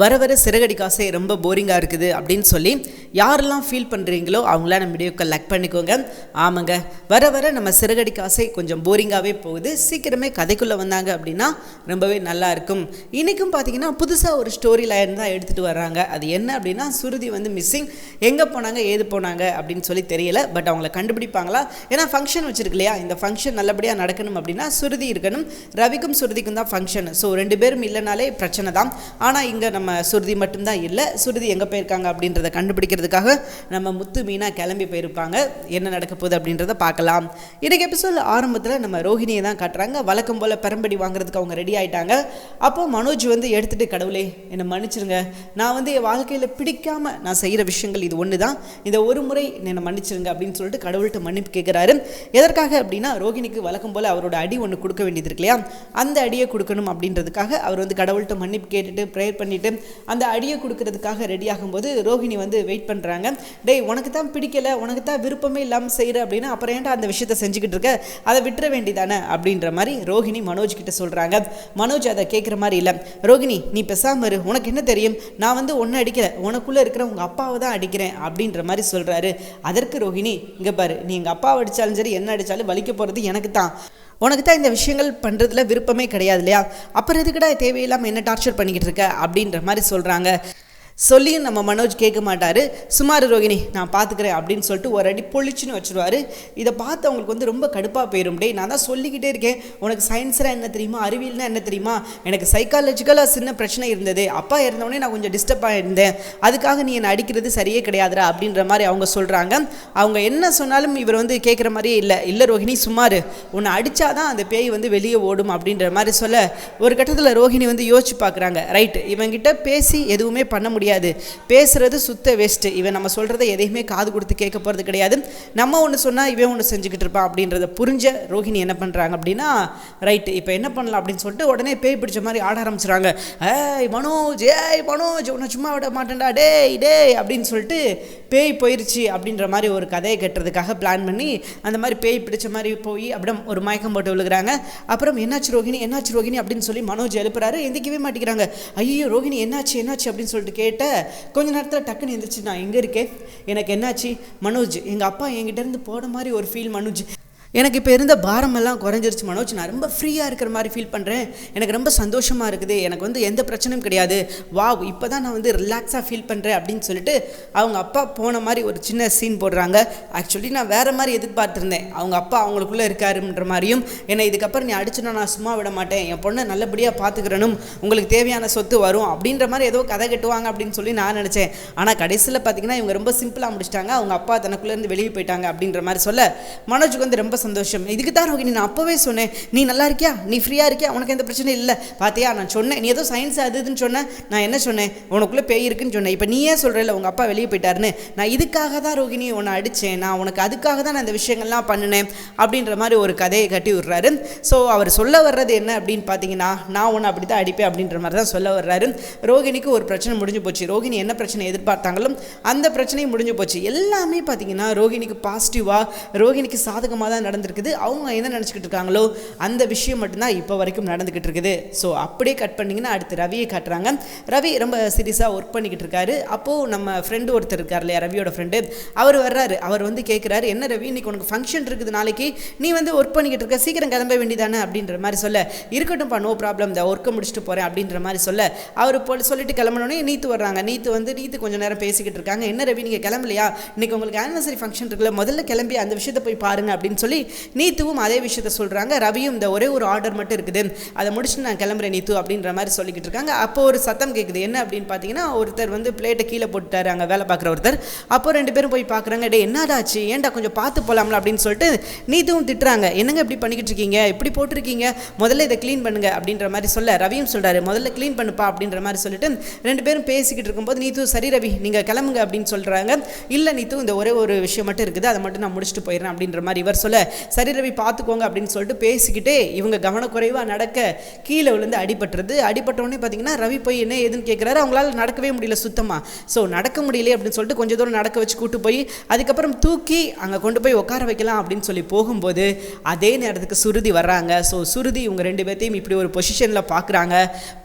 வர வர சிறகடி காசே ரொம்ப போரிங்காக இருக்குது அப்படின்னு சொல்லி யாரெல்லாம் ஃபீல் பண்ணுறீங்களோ அவங்களாம் நம்ம வீடியோக்கு லக் பண்ணிக்கோங்க. ஆமாங்க. வர வர நம்ம சிறகடி காசை கொஞ்சம் போரிங்காகவே போகுது. சீக்கிரமே கதைக்குள்ளே வந்தாங்க அப்படின்னா ரொம்பவே நல்லா இருக்கும். இன்றைக்கும் பார்த்தீங்கன்னா புதுசாக ஒரு ஸ்டோரி லைன் தான் எடுத்துகிட்டு வர்றாங்க. அது என்ன அப்படின்னா சுருதி வந்து மிஸ்ஸிங் எங்கே போனாங்க ஏது போனாங்க அப்படின்னு சொல்லி தெரியல. பட் அவங்கள கண்டுபிடிப்பாங்களா? ஏன்னா ஃபங்க்ஷன் வச்சிருக்கு இல்லையா? இந்த ஃபங்க்ஷன் நல்லபடியாக நடக்கணும் அப்படின்னா சுருதி இருக்கணும். ரவிக்கும் சுருதிக்கும் தான் ஃபங்க்ஷன் ஸோ ரெண்டு பேரும் இல்லைனாலே பிரச்சனை தான். ஆனால் இங்கே நம்ம நம்ம சுருதி மட்டும்தான் இல்லை சுருதி எங்கே போயிருக்காங்க அப்படின்றத கண்டுபிடிக்கிறதுக்காக நம்ம முத்து மீனா கிளம்பி போயிருப்பாங்க. என்ன நடக்க போகுது அப்படின்றத பார்க்கலாம். இன்றைக்கு எபிசோட் ஆரம்பத்தில் நம்ம ரோஹிணியை தான் காட்டுறாங்க. வழக்கம் போல் பெரம்படி வாங்குறதுக்கு அவங்க ரெடி ஆகிட்டாங்க அப்போ மனோஜ் வந்து எடுத்துகிட்டு கடவுளே என்னை மன்னிச்சிருங்க. நான் வந்து என் வாழ்க்கையில் பிடிக்காமல் நான் செய்கிற விஷயங்கள் இது ஒன்று தான் இந்த ஒரு முறை என்னை மன்னிச்சிருங்க அப்படின்னு சொல்லிட்டு கடவுள்கிட்ட மன்னிப்பு கேட்குறாரு எதற்காக அப்படின்னா ரோஹிணிக்கு வழக்கம் போல் அவரோட அடி ஒன்று கொடுக்க வேண்டியது இருக்கு இல்லையா? அந்த அடியை கொடுக்கணும் அப்படின்றதுக்காக அவர் வந்து கடவுள்கிட்ட மன்னிப்பு கேட்டுட்டு ப்ரேயர் பண்ணிட்டு அந்த அடியை கொடுக்கறதுக்காக ரெடி ஆகும்போது ரோஹிணி வந்து வெயிட் பண்ணுறாங்க டேய் உனக்கு தான் பிடிக்கல உனக்கு தான் விருப்பமே இல்லாமல் செய்கிற அப்படின்னா அப்புறம் ஏன்டா அந்த விஷயத்தை செஞ்சுக்கிட்டு இருக்க? அதை விட்டுற வேண்டிதானே அப்படின்ற மாதிரி ரோஹிணி மனோஜ் கிட்ட சொல்கிறாங்க மனோஜ் அதை கேட்குற மாதிரி இல்லை. ரோஹிணி நீ பெசாமல் இரு. உனக்கு என்ன தெரியும்? நான் வந்து ஒன்றை அடிக்கல. உனக்குள்ளே இருக்கிற உங்கள் அப்பாவை தான் அடிக்கிறேன் அப்படின்ற மாதிரி சொல்கிறாரு அதற்கு ரோஹிணி இங்கே பாரு. நீ எங்கள் அப்பாவை அடித்தாலும் சரி என்ன அடித்தாலும் வலிக்க போகிறது எனக்கு தான். உனக்கு தான் இந்த விஷயங்கள் பண்ணுறதுல விருப்பமே கிடையாது இல்லையா? அப்புறம் எதுக்குடா தேவையில்லாமல் என்ன டார்ச்சர் பண்ணிக்கிட்டு இருக்க? அப்படின்ற மாதிரி சொல்கிறாங்க சொல்லியும் நம்ம மனோஜ் கேட்க மாட்டார். சுமார் ரோகிணி நான் பார்த்துக்கிறேன் அப்படின்னு சொல்லிட்டு ஒரு அடி பொழிச்சுன்னு வச்சுருவாரு. இதை பார்த்து அவங்களுக்கு வந்து ரொம்ப கடுப்பாக போயிடும் டே நான் தான் சொல்லிக்கிட்டே இருக்கேன். உனக்கு சயின்ஸ்னால் என்ன தெரியுமா? அறிவியல்னால் என்ன தெரியுமா? எனக்கு சைக்காலஜிக்கலாக சின்ன பிரச்சனை இருந்தது. அப்பா இருந்தவொடனே நான் கொஞ்சம் டிஸ்டர்ப் ஆகிருந்தேன் அதுக்காக நீ என்னை அடிக்கிறது சரியே கிடையாதுடா அப்படின்ற மாதிரி அவங்க சொல்கிறாங்க அவங்க என்ன சொன்னாலும் இவர் வந்து கேட்குற மாதிரியே இல்லை. இல்லை ரோஹிணி சுமார். உன்னை அடித்தாதான் அந்த பேய் வந்து வெளியே ஓடும் அப்படின்ற மாதிரி சொல்ல ஒரு கட்டத்தில் ரோஹிணி வந்து யோசிச்சு பார்க்குறாங்க ரைட் இவங்கிட்ட பேசி எதுவுமே பண்ண முடியாது. பேசுறது சுத்த வேஸ்ட்டு இவன் நம்ம சொல்கிறத எதையுமே காது கொடுத்து கேட்க போகிறது கிடையாது. நம்ம ஒன்று சொன்னால் இவன் ஒன்று செஞ்சுக்கிட்டு இருப்பான் அப்படின்றத புரிஞ்ச ரோஹிணி என்ன பண்ணுறாங்க அப்படின்னா ரைட்டு இப்போ என்ன பண்ணலாம்? அப்படின்னு சொல்லிட்டு உடனே பேய் பிடிச்ச மாதிரி ஆட ஆரம்பிச்சிடுறாங்க. ஏய் மனோஜ் ஏய் மனோஜ் உன்னை சும்மா விட மாட்டேன்டா. டேய் டேய் அப்படின்னு சொல்லிட்டு பேய் போயிருச்சு அப்படின்ற மாதிரி ஒரு கதையை கட்டுறதுக்காக பிளான் பண்ணி அந்த மாதிரி பேய் பிடிச்ச மாதிரி போய் அப்படியே ஒரு மயக்கம் போட்டு விழுகிறாங்க. அப்புறம் என்னாச்சு ரோஹிணி? என்னாச்சு ரோஹிணி? அப்படின்னு சொல்லி மனோஜ் எழுப்புறாரு. எந்திக்கவே மாட்டேங்கிறாங்க. ஐயோ ரோஹிணி என்னாச்சு என்னாச்சு? அப்படின்னு சொல்லிட்டு கேட்டு கொஞ்ச நேரத்தில் டக்குன்னு எந்திரிச்சு நான் எங்கே இருக்கேன்? எனக்கு என்னாச்சு? மனோஜ் எங்கள் அப்பா என்கிட்ட இருந்து போன மாதிரி ஒரு ஃபீல் மனோஜ். எனக்கு இப்போ இருந்த பாரமெல்லாம் குறைஞ்சிருச்சு மனோஜ். நான் ரொம்ப ஃப்ரீயாக இருக்கிற மாதிரி ஃபீல் பண்ணுறேன் எனக்கு ரொம்ப சந்தோஷமாக இருக்குது. எனக்கு வந்து எந்த பிரச்சனையும் கிடையாது. வாவ் இப்போ தான் நான் வந்து ரிலாக்ஸாக ஃபீல் பண்ணுறேன் அப்படின்னு சொல்லிட்டு அவங்க அப்பா போன மாதிரி ஒரு சின்ன சீன் போடுறாங்க. ஆக்சுவலி நான் வேறு மாதிரி எதிர்பார்த்துருந்தேன். அவங்க அப்பா அவங்களுக்குள்ளே இருக்காருன்ற மாதிரியும் என்னை இதுக்கப்புறம் நீ அடிச்சுனா நான் சும்மா விட மாட்டேன். என் பொண்ணை நல்லபடியாக பார்த்துக்கிறனும் உங்களுக்கு தேவையான சொத்து வரும். அப்படின்ற மாதிரி ஏதோ கதை கட்டுவாங்க அப்படின்னு சொல்லி நான் நினச்சேன். ஆனால் கடைசியில் பார்த்தீங்கன்னா இவங்க ரொம்ப சிம்பிளாக முடிச்சிட்டாங்க. அவங்க அப்பா தனக்குள்ளேருந்து வெளியே போயிட்டாங்க அப்படின்ற மாதிரி சொல்ல மனோஜுக்கு வந்து ரொம்ப சந்தோஷம். இதுக்கு தான் ரோகிணி நான் அப்போவே சொன்னேன் நீ நல்லா இருக்கியா? நீ ஃப்ரீயாக இருக்கியா? உனக்கு எந்த பிரச்சனையும் இல்லை. பார்த்தியா நான் சொன்னேன் நீ ஏதோ சயின்ஸ் அது இதுன்னு சொன்னேன் நான் என்ன சொன்னேன்? உனக்குள்ளே பேய் இருக்குன்னு சொன்னேன். இப்போ நீயே சொல்கிறல உங்கள் அப்பா வெளியே போயிட்டாருன்னு. நான் இதுக்காக தான் ரோகிணி உன்னை அடித்தேன் நான் உனக்கு அதுக்காக தான் நான் இந்த விஷயங்கள்லாம் பண்ணினேன். அப்படின்ற மாதிரி ஒரு கதையை கட்டி விடுறாரு. ஸோ அவர் சொல்ல வர்றது என்ன அப்படின்னு பார்த்தீங்கன்னா நான் உன்னை அப்படி தான் அடிப்பேன். அப்படின்ற மாதிரி தான் சொல்ல வர்றாரு. ரோகிணிக்கு ஒரு பிரச்சனை முடிஞ்சு போச்சு. ரோகிணி என்ன பிரச்சனை எதிர்பார்த்தாங்களோ அந்த பிரச்சனையும் முடிஞ்சு போச்சு. எல்லாமே பார்த்தீங்கன்னா ரோகிணிக்கு பாசிட்டிவாக ரோகிணிக்கு சாதகமாக தான் நடந்திருக்குது. அவங்க என்ன நினச்சிக்கிட்டு இருக்காங்களோ அந்த விஷயம் மட்டும்தான் இப்போ வரைக்கும் நடந்துக்கிட்டு இருக்குது. ஸோ அப்படியே கட் பண்ணிங்கன்னா அடுத்து ரவியை காட்டுறாங்க. ரவி ரொம்ப சீரியஸாக ஒர்க் பண்ணிக்கிட்டு இருக்காரு. அப்போது நம்ம ஃப்ரெண்டு ஒருத்தர் இருக்கார் இல்லையா ரவியோட ஃப்ரெண்டு அவர் வர்றாரு. அவர் வந்து கேட்குறாரு என்ன ரவி இன்னைக்கு உனக்கு ஃபங்க்ஷன் இருக்குது நாளைக்கு? நீ வந்து ஒர்க் பண்ணிக்கிட்டு இருக்க சீக்கிரம் கிளம்ப வேண்டியதானே? அப்படின்ற மாதிரி சொல்ல. இருக்கட்டும்ப்பா நோ ப்ராப்ளம் இந்த ஒர்க்கை முடிச்சுட்டு போகிறேன் அப்படின்ற மாதிரி சொல்ல. அவர் போல் சொல்லிட்டு கிளம்பினோடனே நீத்து வர்றாங்க. நீத்து வந்து நீத்து கொஞ்சம் நேரம் பேசிக்கிட்டு இருக்காங்க. என்ன ரவி நீங்கள் கிளம்பலையா? இன்னைக்கு உங்களுக்கு ஆனிவர்சரி ஃபங்க்ஷன் இருக்குல்ல. முதல்ல கிளம்பி அந்த விஷயத்தை போய் பாருங்க அப்படின்னு சொல்லி நீத்துவும் அதே விஷயத்த சொல்கிறாங்க ரவியும் இந்த ஒரே ஒரு ஆர்டர் மட்டும் இருக்குது. அதை முடிச்சுட்டு நான் கிளம்புறேன் நீத்து அப்படின்ற மாதிரி சொல்லிக்கிட்டு இருக்காங்க. அப்போ ஒரு சத்தம் கேட்குது என்ன அப்படின்னு பார்த்தீங்கன்னா ஒருத்தர் வந்து பிளேட்டை கீழே போட்டுட்டாரு. அங்கே வேலை பார்க்குற ஒருத்தர். அப்போ ரெண்டு பேரும் போய் பார்க்குறாங்க டே என்னடாச்சு ஏன்டா கொஞ்சம் பார்த்து போகலாம்ல அப்படின்னு சொல்லிட்டு நீத்துவும் திட்டுறாங்க. என்னங்க இப்படி பண்ணிக்கிட்டு இருக்கீங்க? இப்படி போட்டிருக்கீங்க? முதல்ல இதை க்ளீன் பண்ணுங்க. அப்படின்ற மாதிரி சொல்ல ரவியும் சொல்கிறாரு முதல்ல க்ளீன் பண்ணுப்பா. அப்படின்ற மாதிரி சொல்லிட்டு ரெண்டு பேரும் பேசிக்கிட்டு இருக்கும்போது நீத்து சரி ரவி நீங்கள் கிளம்புங்க. அப்படின்னு சொல்கிறாங்க இல்லை நீத்து இந்த ஒரே ஒரு விஷயம் மட்டும் இருக்குது. அதை மட்டும் நான் முடிச்சுட்டு போயிடுறேன். அப்படின்ற மாதிரி இவர் சொல்ல சரி ரவி பார்த்துக்கோங்க அப்படின்னு சொல்லிட்டு பேசிக்கிட்டே இவங்க கவனக்குறைவாக நடக்க கீழே விழுந்து அடிபட்டுறது அடிபட்ட உடனே பார்த்தீங்கன்னா ரவி போய் என்ன ஏதுன்னு கேட்குறாரு அவங்களால நடக்கவே முடியல சுத்தமாக ஸோ நடக்க முடியல அப்படின்னு சொல்லிட்டு கொஞ்சம் தூரம் நடக்க வச்சு கூட்டு போய் அதுக்கப்புறம் தூக்கி அங்கே கொண்டு போய் உட்கார வைக்கலாம் அப்படின்னு சொல்லி போகும்போது அதே நேரத்துக்கு சுருதி வர்றாங்க. ஸோ சுருதி இவங்க ரெண்டு பேர்த்தையும் இப்படி ஒரு பொசிஷனில் பார்க்குறாங்க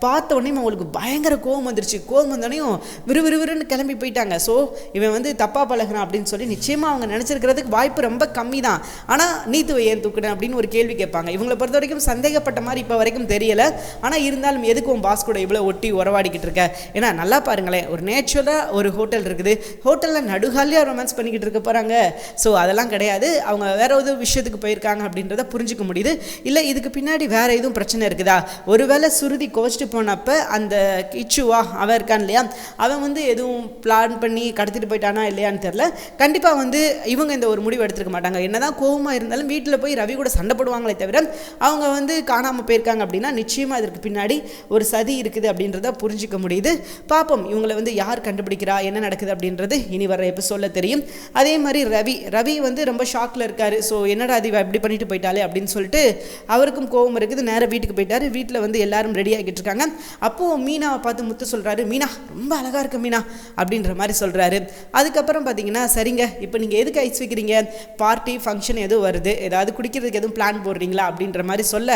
பார்த்த உடனே அவங்களுக்கு பயங்கர கோவம் வந்துருச்சு. கோவம் வந்தோடனையும் விறுவிறுவிறுன்னு கிளம்பி போயிட்டாங்க. ஸோ இவன் வந்து தப்பாக பழகிறான் அப்படின்னு சொல்லி நிச்சயமாக அவங்க நினச்சிருக்கிறதுக்கு வாய்ப்பு ரொம்ப கம்மி தான் ஆனால் நீத்துவை ஏன் தூக்குனேன் அப்படின்னு ஒரு கேள்வி கேட்பாங்க. இவங்களை பொறுத்த வரைக்கும் சந்தேகப்பட்ட மாதிரி இப்போ வரைக்கும் தெரியல. ஆனால் இருந்தாலும் எதுக்கு உன் பாஸ் கூட இவ்வளோ ஒட்டி உறவாடிக்கிட்டு இருக்க? ஏன்னா நல்லா பாருங்களேன் ஒரு நேச்சுரலாக ஒரு ஹோட்டல் இருக்குது. ஹோட்டலில் நடுகாலியாக ரொமான்ஸ் பண்ணிக்கிட்டு இருக்க போகிறாங்க ஸோ அதெல்லாம் கிடையாது. அவங்க வேற ஒரு விஷயத்துக்கு போயிருக்காங்க அப்படின்றத புரிஞ்சிக்க முடியுது. இல்லை இதுக்கு பின்னாடி வேற எதுவும் பிரச்சனை இருக்குதா? ஒருவேளை சுருதி கோச்சிட்டு போனப்போ அந்த கிச்சுவா அவன் இருக்கான் இல்லையா? அவன் வந்து எதுவும் பிளான் பண்ணி கடத்திட்டு போயிட்டானா இல்லையான்னு தெரில கண்டிப்பாக வந்து இவங்க இந்த ஒரு முடிவு எடுத்துருக்க மாட்டாங்க. என்னதான் கோவமாக இருந்தாலும் வீட்டில் போய் ரவி கூட சண்டை போடுவாங்களே தவிர அவங்க வந்து காணாமல் போயிருக்காங்க அப்படின்னா நிச்சயமாக இதற்கு பின்னாடி ஒரு சதி இருக்குது அப்படின்றத புரிஞ்சிக்க முடியுது. பார்ப்போம் இவங்களை வந்து யார் கண்டுபிடிக்கிறா என்ன நடக்குது அப்படின்றது இனி வர எபிசோடில் தெரியும். அதே மாதிரி ரவி ரவி வந்து ரொம்ப ஷாக்கில் இருக்கார். ஸோ என்னடா அது இவ இப்படி பண்ணிட்டு போயிட்டாலே அப்படின்னு சொல்லிட்டு அவருக்கும் கோவம் இருக்குது. நேராக வீட்டுக்கு போயிட்டாரு. வீட்டில் வந்து எல்லாரும் ரெடி ஆகிட்டு இருக்காங்க. அப்போது மீனாவை பார்த்து முத்து சொல்கிறாரு மீனா ரொம்ப அழகாக இருக்கு மீனா அப்படின்ற மாதிரி சொல்கிறாரு அதுக்கப்புறம் பார்த்தீங்கன்னா சரிங்க இப்போ நீங்கள் எதுக்கு ஐஸ் வைக்கிறீங்க? பார்ட்டி ஃபங்க்ஷன் எதுவும் வருது. ஏதாவது குடிக்கிறதுக்கு எதுவும் பிளான் போடுறீங்களா? அப்படின்ற மாதிரி சொல்ல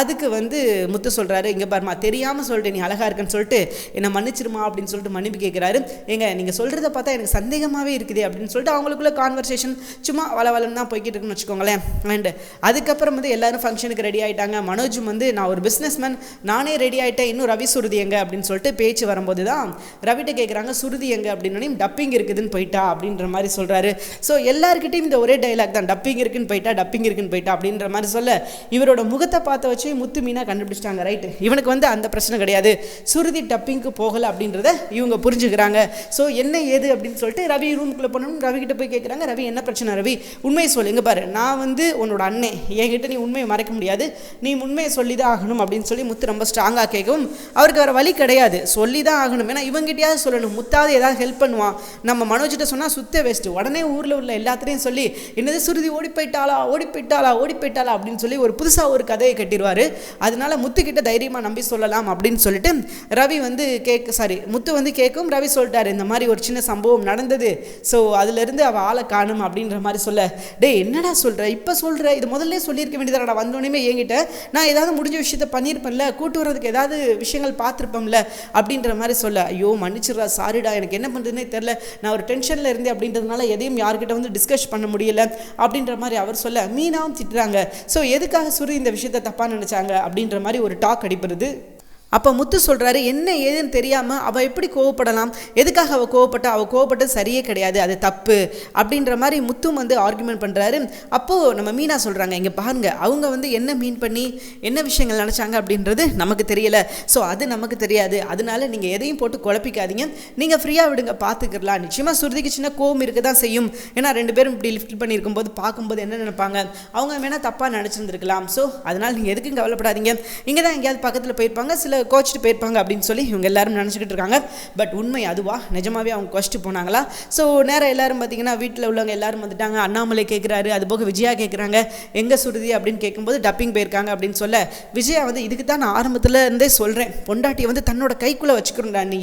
அதுக்கு வந்து முத்து சொல்கிறாரு இங்கே பாருமா தெரியாமல் சொல்லிட்டு நீ அழகாக இருக்குன்னு சொல்லிட்டு என்னை மன்னிச்சிருமா? அப்படின்னு சொல்லிட்டு மன்னிப்பு கேட்குறாரு எங்க நீங்கள் சொல்கிறத பார்த்தா எனக்கு சந்தேகமாகவே இருக்குது அப்படின்னு சொல்லிட்டு அவங்களுக்குள்ள கான்வர்சேஷன் சும்மா வள வளன்னு தான் போய்கிட்டு இருக்குன்னு வச்சுக்கோங்களேன். அண்டு அதுக்கப்புறம் வந்து எல்லாரும் ஃபங்க்ஷனுக்கு ரெடி ஆகிட்டாங்க மனோஜும் வந்து நான் ஒரு பிஸ்னஸ்மேன் நானே ரெடி ஆகிட்டேன் இன்னும் ரவி சுருதி எங்க? அப்படின்னு சொல்லிட்டு பேச்சு வரும்போது தான் ரவிட்ட கேட்குறாங்க சுருதி எங்க? அப்படின்னு டப்பிங் இருக்குதுன்னு போயிட்டா அப்படின்ற மாதிரி சொல்கிறாரு ஸோ எல்லாருக்கிட்டையும் இந்த ஒரே டைலாக் தான். டப்பிங் இருக்குன்னு போயிட்டா டப்பிங் இருக்குன்னு போயிட்டா அப்படின்ற மாதிரி சொல்ல இவரோட முகத்தை பார்த்த வச்சு முத்து மீனா கண்டுபிடிச்சிட்டாங்க ரைட்டு இவனுக்கு வந்து அந்த பிரச்சனை கிடையாது. சுருதி டப்பிங்க்கு போகலை அப்படின்றத இவங்க புரிஞ்சுக்கிறாங்க. ஸோ என்ன ஏது அப்படின்னு சொல்லிட்டு ரவி ரூமுக்குள்ளே போனோம். ரவி கிட்ட போய் கேட்குறாங்க ரவி என்ன பிரச்சனை ரவி? உண்மையை சொல்லு பாரு. நான் வந்து உன்னோட அண்ணன் என்கிட்ட நீ உண்மையை மறைக்க முடியாது. நீ உண்மையை சொல்லி தான் ஆகணும் அப்படின்னு சொல்லி முத்து ரொம்ப ஸ்ட்ராங்காக கேட்கவும் அவருக்கு வேறு வழி கிடையாது. சொல்லி தான் ஆகணும். ஏன்னா இவங்ககிட்டயாவது சொல்லணும். முத்தாவது ஏதாவது ஹெல்ப் பண்ணுவான். நம்ம மனோஜிட்ட சொன்னால் சுத்த வேஸ்ட்டு உடனே ஊரில் உள்ள எல்லாத்துலேயும் சொல்லி என்னது சுருதி ஓடி போயிட்டா? போயிட்டாளா ஓடி போயிட்டாளா ஓடி போயிட்டாளா அப்படின்னு சொல்லி ஒரு புதுசாக ஒரு கதையை கட்டிடுவார். அதனால முத்துக்கிட்ட தைரியமாக நம்பி சொல்லலாம் அப்படின்னு சொல்லிட்டு ரவி வந்து கேட்க சாரி முத்து வந்து கேட்கும் ரவி சொல்லிட்டாரு இந்த மாதிரி ஒரு சின்ன சம்பவம் நடந்தது. ஸோ அதுலேருந்து அவள் ஆளை காணும் அப்படின்ற மாதிரி சொல்ல டேய் என்னடா சொல்கிற இப்போ சொல்கிற இது முதல்ல சொல்லியிருக்க வேண்டியதாடா வந்தோடனே என்கிட்ட. நான் ஏதாவது முடிஞ்ச விஷயத்த பண்ணியிருப்பேன்ல கூட்டு வர்றதுக்கு ஏதாவது விஷயங்கள் பார்த்துருப்போம்ல அப்படின்ற மாதிரி சொல்ல ஐயோ மன்னிச்சிடுறா சாரிடா எனக்கு என்ன பண்ணுறதுனே தெரில நான் ஒரு டென்ஷனில் இருந்தேன் அப்படின்றதுனால எதையும் யார்கிட்ட வந்து டிஸ்கஸ் பண்ண முடியல அப்படின்ற மாதிரி அவர் சொல்ல மீனாவும் திட்டுறாங்க. ஸோ எதுக்காக சுரு இந்த விஷயத்தை தப்பாக நினச்சாங்க? அப்படின்ற மாதிரி ஒரு டாக் அடிப்படுது அப்போ முத்து சொல்கிறாரு என்ன ஏதுன்னு தெரியாமல் அவள் எப்படி கோவப்படலாம்? எதுக்காக அவள் கோவப்பட்டா? அவள் கோவப்பட்டது சரியே கிடையாது அது தப்பு அப்படின்ற மாதிரி முத்தும் வந்து ஆர்குமெண்ட் பண்ணுறாரு அப்போது நம்ம மீனா சொல்கிறாங்க இங்கே பாருங்க அவங்க வந்து என்ன மீன் பண்ணி என்ன விஷயங்கள் நினச்சாங்க அப்படின்றது நமக்கு தெரியலை. ஸோ அது நமக்கு தெரியாது. அதனால நீங்கள் எதையும் போட்டு குழப்பிக்காதீங்க. நீங்கள் ஃப்ரீயாக விடுங்க பார்த்துக்கலாம் நிச்சயமாக சுருதிக்கு சின்ன கோவம் இருக்க தான் செய்யும். ஏன்னா ரெண்டு பேரும் இப்படி லிஃப்ட் பண்ணியிருக்கும்போது பார்க்கும்போது என்ன நினைப்பாங்க? அவங்க வேணால் தப்பாக நினச்சிருந்துருக்கலாம். ஸோ அதனால் நீங்கள் எதுக்கும் கவலைப்படாதீங்க. இங்கே தான் எங்கேயாவது பக்கத்தில் போயிருப்பாங்க. சில கோச்சிட்டு போயிருப்பாங்க அப்படின்னு சொல்லி இவங்க எல்லாரும் நினச்சிக்கிட்டு இருக்காங்க. பட் உண்மை அதுவா? நிஜமாவே அவங்க கோச்சிட்டு போனாங்களா? ஸோ நேரம் எல்லாரும் பார்த்தீங்கன்னா வீட்டில் உள்ளவங்க எல்லாரும் வந்துட்டாங்க. அண்ணாமலை கேட்குறாரு அது போக விஜயா கேட்குறாங்க எங்கே சுருதி அப்படின்னு கேட்கும்போது டப்பிங் போயிருக்காங்க அப்படின்னு சொல்ல விஜயா வந்து இதுக்கு தான் நான் ஆரம்பத்தில் இருந்தே சொல்கிறேன் பொண்டாட்டியை வந்து தன்னோட கைக்குள்ளே வச்சுக்கிறோம்டா நீ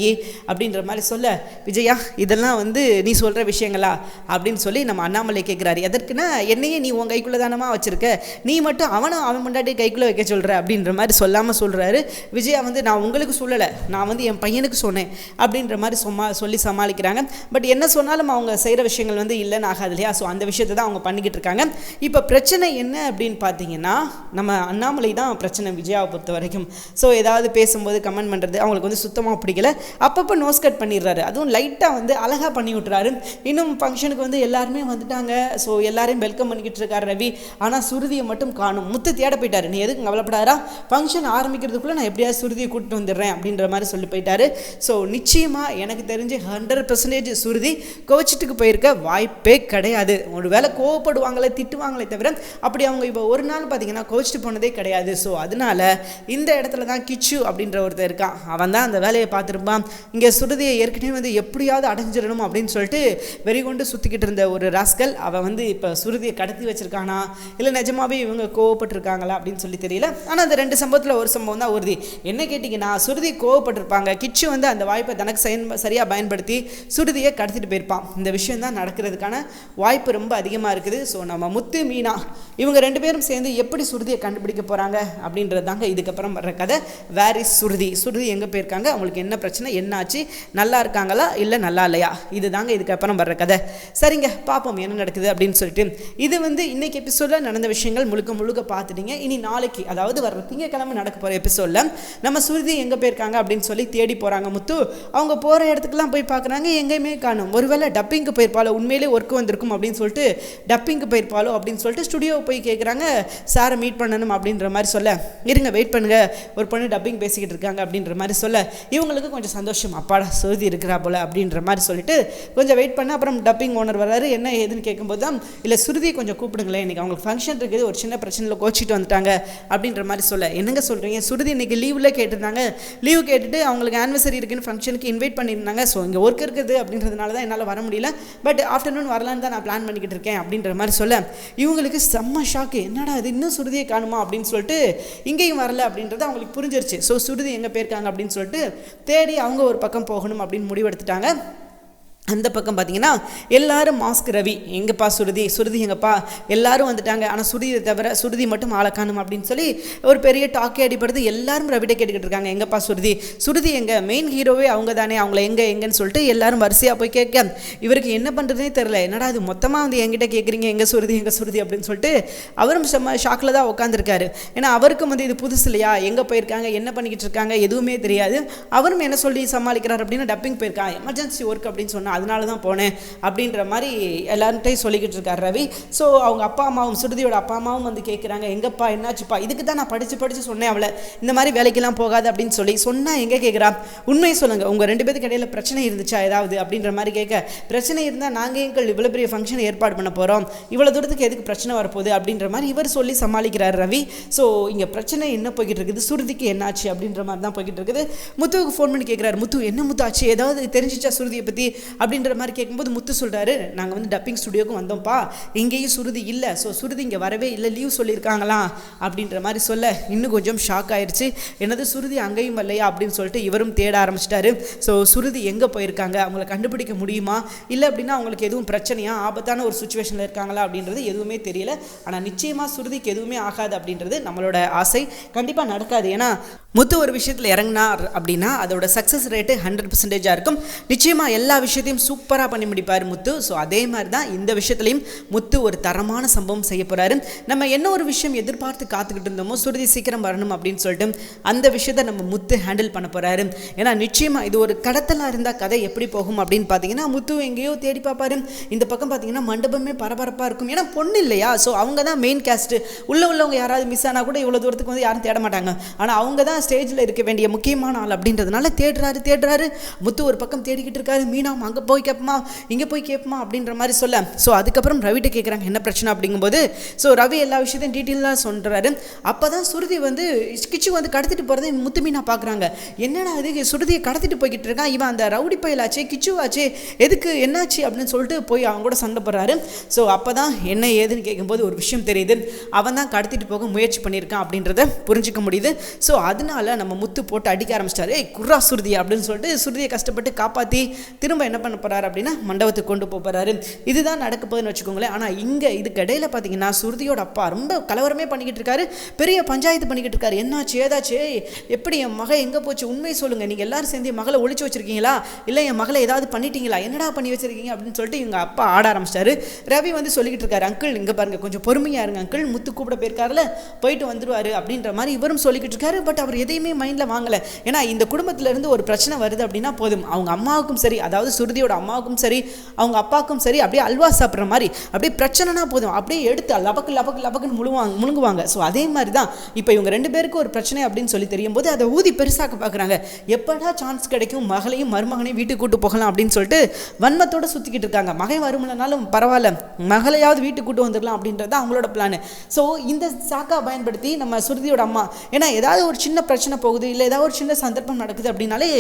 அப்படின்ற மாதிரி சொல்ல விஜயா இதெல்லாம் வந்து நீ சொல்கிற விஷயங்களா? அப்படின்னு சொல்லி நம்ம அண்ணாமலை கேட்குறாரு எதற்குன்னா என்னையே நீ உன் கைக்குள்ளே தானமாக வச்சுருக்க. நீ மட்டும் அவனும் அவன் பொண்டாட்டி கைக்குள்ளே வைக்க சொல்கிற அப்படின்ற மாதிரி சொல்லாமல் சொல்கிறாரு விஜயா வந்து நான் உங்களுக்கு சொல்லலை நான் வந்து என் பையனுக்கு சொன்னேன் அப்படின்ற மாதிரி சும்மா சொல்லி சமாளிக்கிறாங்க. பட் என்ன சொன்னாலும் அவங்க செய்கிற விஷயங்கள் வந்து இல்லைன்னு ஆகாது இல்லையா? ஸோ அந்த விஷயத்தை தான் அவங்க பண்ணிக்கிட்டு இருக்காங்க. இப்போ பிரச்சனை என்ன அப்படின்னு பார்த்தீங்கன்னா நம்ம அண்ணாமலை தான் பிரச்சனை விஜயாவை பொறுத்த வரைக்கும். ஸோ ஏதாவது பேசும்போது கமெண்ட் பண்ணுறது அவங்களுக்கு வந்து சுத்தமாக பிடிக்கல. அப்பப்போ நோஸ் கட் பண்ணிடுறாரு. அதுவும் லைட்டாக வந்து அழகாக பண்ணி விட்டுறாரு. இன்னும் ஃபங்க்ஷனுக்கு வந்து எல்லாருமே வந்துட்டாங்க. ஸோ எல்லாரையும் வெல்கம் பண்ணிக்கிட்டு இருக்கார் ரவி. ஆனால் சுருதியை மட்டும் காணும். முத்து தேட போயிட்டாரு. நீ எதுக்கு கவலைப்படாதா ஃபங்க்ஷன் ஆரம்பிக்கிறதுக்குள்ளே நான் எப்படியாவது சுருதி சுருதியை கூப்பிட்டு வந்துடுறேன் அப்படின்ற மாதிரி சொல்லி போயிட்டாரு. ஸோ நிச்சயமாக எனக்கு தெரிஞ்சு ஹண்ட்ரட் பர்சன்டேஜ் சுருதி கோச்சிட்டுக்கு போயிருக்க வாய்ப்பே கிடையாது. ஒரு வேளை கோவப்படுவாங்களே திட்டுவாங்களே தவிர அப்படி அவங்க இப்போ ஒரு நாள் பார்த்தீங்கன்னா கோச்சிட்டு போனதே கிடையாது. ஸோ அதனால இந்த இடத்துல தான் கிச்சு அப்படின்ற ஒருத்தர் இருக்கான். அவன் தான் அந்த வேலையை பார்த்துருப்பான். இங்கே சுருதியை ஏற்கனவே வந்து எப்படியாவது அடைஞ்சிடணும் அப்படின்னு சொல்லிட்டு வெறி கொண்டு சுற்றிக்கிட்டு இருந்த ஒரு ராஸ்கல் அவன் வந்து இப்போ சுருதியை கடத்தி வச்சிருக்கானா? இல்லை நிஜமாவே இவங்க கோவப்பட்டிருக்காங்களா அப்படின்னு சொல்லி தெரியல. ஆனால் அந்த ரெண்டு சம்பவத்தில் ஒரு சம்பவம் தான் உறுதி. என்ன கேட்டிங்கன்னா சுருதி கோவப்பட்டிருப்பாங்க. கிச்சு வந்து அந்த வாய்ப்பை தனக்கு செயன் சரியாக பயன்படுத்தி சுருதியை கடத்திட்டு போயிருப்பான். இந்த விஷயம் தான் நடக்கிறதுக்கான வாய்ப்பு ரொம்ப அதிகமாக இருக்குது. ஸோ நம்ம முத்து மீனா இவங்க ரெண்டு பேரும் சேர்ந்து எப்படி சுருதியை கண்டுபிடிக்க போகிறாங்க அப்படின்றது தாங்க இதுக்கப்புறம் வர்ற கதை. வேர் இஸ் சுருதி. சுருதி எங்கே போயிருக்காங்க? அவங்களுக்கு என்ன பிரச்சனை? என்னாச்சு நல்லா இருக்காங்களா? இல்லை நல்லா இல்லையா? இது தாங்க இதுக்கப்புறம் வர்ற கதை. சரிங்க பார்ப்போம் என்ன நடக்குது அப்படின்னு சொல்லிட்டு. இது வந்து இன்னைக்கு எபிசோடில் நடந்த விஷயங்கள் முழுக்க முழுக்க பார்த்துட்டீங்க. இனி நாளைக்கு அதாவது வர்ற திங்கக்கிழமை நடக்க போகிற எபிசோடில் நம்ம சுருதி எங்கே போயிருக்காங்க அப்படின்னு சொல்லி தேடி போகிறாங்க முத்து. அவங்க போகிற இடத்துக்குலாம் போய் பார்க்குறாங்க எங்கேயுமே காணும். ஒருவேளை டப்பிங்க்கு போயிருப்பாளோ உண்மையிலே ஒர்க் வந்திருக்கும் அப்படின்னு சொல்லிட்டு டப்பிங்க்கு போயிருப்பாளோ அப்படின்னு சொல்லிட்டு ஸ்டுடியோ போய் கேட்குறாங்க சாரை மீட் பண்ணணும் அப்படின்ற மாதிரி சொல்ல. இருங்க வெயிட் பண்ணுங்கள் ஒரு பொண்ணு டப்பிங் பேசிக்கிட்டு இருக்காங்க அப்படின்ற மாதிரி சொல்ல. இவங்களுக்கு கொஞ்சம் சந்தோஷம். அப்பாடா சுருதி இருக்கிறா போல அப்படின்ற மாதிரி சொல்லிட்டு கொஞ்சம் வெயிட் பண்ண அப்புறம் டப்பிங் ஓனர் வராரு என்ன ஏதுன்னு கேட்கும்போது தான் இல்லை சுருதியை கொஞ்சம் கூப்பிடுங்களேன். இன்றைக்கி அவங்களுக்கு ஃபங்க்ஷன் இருக்குது. ஒரு சின்ன பிரச்சனையில் கோச்சிட்டு வந்துட்டாங்க அப்படின்ற மாதிரி சொல்ல. என்னங்க சொல்கிறீங்க சுருதி இன்றைக்கி லீவில் கேட்டிருந்தாங்க. லீவு கேட்டுட்டு அவங்களுக்கு ஆனிவர்சரி இருக்குன்னு ஃபங்க்ஷனுக்கு இன்வைட் பண்ணியிருந்தாங்க. ஸோ இங்கே ஒர்க் இருக்குது அப்படின்றதுனால தான் என்னால் வர முடியல. பட் ஆஃப்டர்நூன் வரலான்னு தான் நான் பிளான் பண்ணிக்கிட்டு இருக்கேன் அப்படின்ற மாதிரி சொல்ல. இவங்களுக்கு செம்ம ஷாக்கு என்னடா அது இன்னும் சுருதியை காணுமா? அப்படின்னு சொல்லிட்டு இங்கேயும் வரல அப்படின்றது அவங்களுக்கு புரிஞ்சிருச்சு. ஸோ சுருதி எங்கே போயிருக்காங்க அப்படின்னு சொல்லிட்டு தேடி அவங்க ஒரு பக்கம் போகணும் அப்படின்னு முடிவெடுத்துட்டாங்க. அந்த பக்கம் பார்த்தீங்கன்னா எல்லாரும் மாஸ்க் ரவி. எங்கப்பா சுருதி? சுருதி எங்கப்பா? எல்லாரும் வந்துட்டாங்க. ஆனால் சுருதியை தவிர சுருதி மட்டும் ஆளை காணும் அப்படின்னு சொல்லி ஒரு பெரிய டாக்கே அடிப்படுது எல்லாரும் ரவிட கேட்டுக்கிட்டு இருக்காங்க. எங்கப்பா சுருதி? சுருதி எங்கள் மெயின் ஹீரோவே அவங்க தானே அவங்கள எங்கே எங்கன்னு சொல்லிட்டு எல்லாரும் வரிசையாக போய் கேட்க இவருக்கு என்ன பண்ணுறதுனே தெரில என்னடா இது? மொத்தமாக வந்து எங்கிட்ட கேட்குறீங்க எங்கள் சுருதி? எங்கள் சுருதி? அப்படின்னு சொல்லிட்டு அவரும் செம்ம ஷாக்கில் தான் உட்காந்துருக்காரு ஏன்னா அவருக்கும் வந்து இது புதுசு இல்லையா? எங்கே போயிருக்காங்க? என்ன பண்ணிக்கிட்டு இருக்காங்க? எதுவுமே தெரியாது. அவரும் என்ன சொல்லி சமாளிக்கிறார் அப்படின்னு டப்பிங் போயிருக்காங்க எமர்ஜென்சி ஒர்க் அப்படின்னு சொன்னால் அதனால தான் போனேன் அப்படின்ற மாதிரி எல்லார்ட்டையும் சொல்லிக்கிட்டு இருக்கார் ரவி. ஸோ அவங்க அப்பா அம்மாவும் சுருதியோட அப்பா அம்மாவும் வந்து கேட்குறாங்க எங்கப்பா என்னாச்சுப்பா? இதுக்கு தான் நான் படித்து படித்து சொன்னேன் அவளை. இந்த மாதிரி வேலைக்கெல்லாம் போகாது அப்படின்னு சொல்லி சொன்னால் எங்கே கேட்குறா உண்மையை சொல்லுங்கள் உங்கள் ரெண்டு பேருக்கு இடையில பிரச்சனை இருந்துச்சா ஏதாவது? அப்படின்ற மாதிரி கேட்க பிரச்சனை இருந்தால் நாங்கள் எங்கள் இவ்வளோ பெரிய ஃபங்க்ஷன் ஏற்பாடு பண்ண போகிறோம் இவ்வளோ தூரத்துக்கு எதுக்கு பிரச்சனை வரப்போகுது? அப்படின்ற மாதிரி இவர் சொல்லி சமாளிக்கிறார் ரவி. ஸோ இங்கே பிரச்சனை என்ன போய்கிட்டு இருக்குது? சுருதிக்கு என்னாச்சு? அப்படின்ற மாதிரி தான் போய்கிட்டு இருக்குது. முத்துவுக்கு ஃபோன் பண்ணி கேட்குறாரு முத்து என்ன முத்து ஆச்சு? ஏதாவது தெரிஞ்சிச்சா சுருதியை பற்றி அப்படின்ற மாதிரி கேட்கும்போது முத்து சொல்கிறாரு நாங்கள் வந்து டப்பிங் ஸ்டுடியோக்கு வந்தோம்ப்பா. இங்கேயும் சுருதி இல்லை. ஸோ சுருதி இங்கே வரவே இல்லை. லீவ் சொல்லியிருக்காங்களா? அப்படின்ற மாதிரி சொல்ல இன்னும் கொஞ்சம் ஷாக் ஆயிடுச்சு என்னது சுருதி அங்கேயும் இல்லையா அப்படின்னு சொல்லிட்டு இவரும் தேட ஆரம்பிச்சிட்டாரு. ஸோ சுருதி எங்கே போயிருக்காங்க? அவங்கள கண்டுபிடிக்க முடியுமா? இல்லை அப்படின்னா அவங்களுக்கு எதுவும் பிரச்சனையா? ஆபத்தான ஒரு சுச்சுவேஷனில் இருக்காங்களா? அப்படின்றது எதுவுமே தெரியல. ஆனால் நிச்சயமாக சுருதிக்கு எதுவுமே ஆகாது அப்படின்றது நம்மளோட ஆசை. கண்டிப்பாக நடக்காது. ஏன்னா முத்து ஒரு விஷயத்தில் இறங்கினார் அப்படின்னா அதோட சக்ஸஸ் ரேட்டு ஹண்ட்ரட் பர்சன்டேஜாக இருக்கும். நிச்சயமாக எல்லா விஷயத்தையும் சூப்பராக பண்ணி முடிப்பார் முத்து. ஸோ அதே மாதிரி தான் இந்த விஷயத்துலையும் முத்து ஒரு தரமான சம்பவம் செய்ய போகிறாரு நம்ம என்ன ஒரு விஷயம் எதிர்பார்த்து காத்துக்கிட்டு இருந்தோமோ சுருதி சீக்கிரம் வரணும் அப்படின்னு சொல்லிட்டு அந்த விஷயத்தை நம்ம முத்து ஹேண்டில் பண்ண போகிறாரு ஏன்னா நிச்சயமாக இது ஒரு கடத்தலாக இருந்தால் கதை எப்படி போகும் அப்படின்னு பார்த்தீங்கன்னா முத்து எங்கேயோ தேடி பார்ப்பாரு இந்த பக்கம் பார்த்தீங்கன்னா மண்டபமே பரபரப்பாக இருக்கும். ஏன்னா பொண்ணு இல்லையா? ஸோ அவங்க தான் மெயின் கேஸ்ட்டு உள்ளே உள்ளவங்க யாராவது மிஸ் ஆனால் கூட இவ்வளோ தூரத்துக்கு வந்து யாரும் தேட மாட்டாங்க. ஆனால் அவங்க தான் ஸ்டேஜில் இருக்க வேண்டிய முக்கியமான ஆள் அப்படின்றதுனால தேடுறாரு தேடுறாரு. முத்து ஒரு பக்கம் தேடிக்கிட்டு இருக்காரு. மீனா அங்கே போய் கேட்போமா இங்கே போய் கேட்போமா அப்படின்ற மாதிரி சொல்ல. ஸோ அதுக்கப்புறம் ரவிட்ட கேட்குறாங்க என்ன பிரச்சனை? அப்படிங்கும்போது ஸோ ரவி எல்லா விஷயத்தையும் டீட்டெயிலாக சொல்கிறாரு அப்போ தான் சுருதி வந்து கிச்சு வந்து கடத்திட்டு போகிறத முத்து மீனா பார்க்குறாங்க என்னடா இது? சுருதியை கடத்திட்டு போய்கிட்டு இருக்கான். இவன் அந்த ரவுடி பயலாச்சே கிச்சுவாச்சே எதுக்கு என்னாச்சு? அப்படின்னு சொல்லிட்டு போய் அவங்க கூட சண்டை போடுறாரு. ஸோ அப்போ தான் என்ன ஏதுன்னு கேட்கும்போது ஒரு விஷயம் தெரியுது. அவன் தான் கடத்திட்டு போக முயற்சி பண்ணியிருக்கான் அப்படின்றத புரிஞ்சிக்க முடியுது. ஸோ அதனால நம்ம முத்து போட்டு அடிக்க ஆரம்பிச்சிட்டாரு. ஏய் குர்ரா சுருதி அப்படின்னு சொல்லிட்டு சுருதியை கஷ்டப்பட்டு காப்பாற்றி திரும்ப என்ன பண்ண போகிறாரு அப்படின்னா மண்டபத்துக்கு கொண்டு போக போகிறாரு இதுதான் நடக்க போகுதுன்னு வச்சுக்கோங்களேன். ஆனால் இங்கே இதுக்கு இடையில பார்த்தீங்கன்னா சுருதியோட அப்பா ரொம்ப கலவரமே பண்ணிக்கிட்டு இருக்காரு. பெரிய பஞ்சாயத்து பண்ணிக்கிட்டு இருக்காரு. என்னாச்சு ஏதாச்சு? எப்படி என் மகள் எங்கே போச்சு? உண்மை சொல்லுங்கள் நீங்கள் எல்லாரும் சேர்ந்து என் மகளை ஒழிச்சு வச்சிருக்கீங்களா? இல்லை என் மகளை ஏதாவது பண்ணிட்டீங்களா? என்னடா பண்ணி வச்சிருக்கீங்க? அப்படின்னு சொல்லிட்டு இவங்க அப்பா ஆட ஆரம்பிச்சிட்டாரு. ரவி வந்து சொல்லிக்கிட்டு இருக்காரு அங்கிள் இங்கே பாருங்க. கொஞ்சம் பொறுமையாக இருங்க அங்கிள். முத்து கூப்பிட போயிருக்காருல போயிட்டு வந்துருவாரு. அப்படின்ற மாதிரி இவரும் சொல்லிக்கிட்டு இருக்காரு. பட் அவர் எதையுமே மைண்டில் வாங்கலை. ஏன்னா இந்த குடும்பத்துல இருந்து ஒரு பிரச்சனை வருது அப்படின்னா போதும். அவங்க அம்மாவுக்கும் சரி அதாவது சுருதி சுருதியோட அம்மாவுக்கும் சரி அவங்க அப்பாவுக்கும் சரி அப்படியே அல்வா சாப்பிட்ற மாதிரி அப்படியே பிரச்சனைனா போதும். அப்படியே எடுத்து லபக்கு லபக்கு லபக்குன்னு முழுவாங்க முழுங்குவாங்க. ஸோ அதே மாதிரி தான் இப்போ இவங்க ரெண்டு பேருக்கு ஒரு பிரச்சனை அப்படின்னு சொல்லி தெரியும் போது அதை ஊதி பெருசாக்க பார்க்குறாங்க எப்படா சான்ஸ் கிடைக்கும் மகளையும் மருமகனையும் வீட்டுக்கு கூட்டு போகலாம் அப்படின்னு சொல்லிட்டு வன்மத்தோட சுற்றிக்கிட்டு இருக்காங்க. மகன் வருமனாலும் பரவாயில்ல. மகளையாவது வீட்டுக்கு கூட்டு வந்துடலாம் அப்படின்றது தான் அவங்களோட பிளான் ஸோ இந்த சாக்கா பயன்படுத்தி நம்ம சுருதியோட அம்மா ஏன்னா ஏதாவது ஒரு சின்ன பிரச்சனை போகுது இல்லை ஏதாவது ஒரு சின்ன சந்தர்ப்பம் நடக்குது அப்படின்னாலே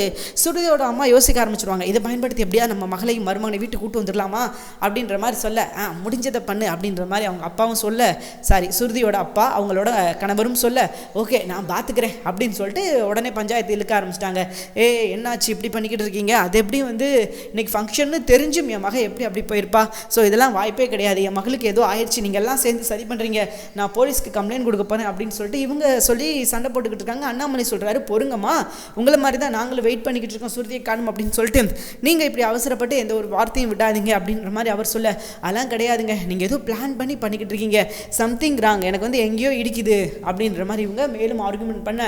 சுருதியோட அம்மா யோசிக்க ஆரம்பிச்சிருவாங்க. இதை பயன்படுத்தி எப்படியா நம்ம மகளையும் மருமகனை வீட்டுக்கு கூட்டு வந்துடலாமா? அப்படின்ற மாதிரி சொல்ல. ஆ முடிஞ்சதை பண்ணு அப்படின்ற மாதிரி அவங்க அப்பாவும் சொல்ல. சாரி சுருதியோட அப்பா அவங்களோட கணவரும் சொல்ல. ஓகே நான் பார்த்துக்கிறேன் அப்படின்னு சொல்லிட்டு உடனே பஞ்சாயத்து இழுக்க ஆரம்பிச்சிட்டாங்க. ஏ என்னாச்சு இப்படி பண்ணிக்கிட்டு இருக்கீங்க? அது எப்படி வந்து இன்னைக்கு ஃபங்க்ஷன்னு தெரிஞ்சும் என் மகள் எப்படி அப்படி போயிருப்பா? ஸோ இதெல்லாம் வாய்ப்பே கிடையாது. என் மகளுக்கு ஏதோ ஆயிடுச்சு நீங்கள் எல்லாம் சேர்ந்து சரி பண்ணுறீங்க நான் போலீஸ்க்கு கம்ப்ளைண்ட் கொடுக்க போகிறேன் அப்படின்னு சொல்லிட்டு இவங்க சொல்லி சண்டை போட்டுக்கிட்டு இருக்காங்க. அண்ணாமலை சொல்கிறாரு பொறுங்கம்மா. உங்களை மாதிரி தான் நாங்களும் வெயிட் பண்ணிக்கிட்டு இருக்கோம். சுருதியை காணும் அப்படின்னு சொல்லிட்டு. நீங்கள் இப்படி அவசரப்பட்டு எந்த ஒரு வார்த்தையும் விடாதீங்க அப்படின்ற மாதிரி அவர் சொல்ல அதெல்லாம் கிடையாதுங்க. நீங்கள் ஏதோ பிளான் பண்ணி பண்ணிக்கிட்டு இருக்கீங்க. சம்திங் ராங் எனக்கு வந்து எங்கேயோ இடிக்குது. அப்படின்ற மாதிரி இவங்க மேலும் ஆர்குமெண்ட் பண்ண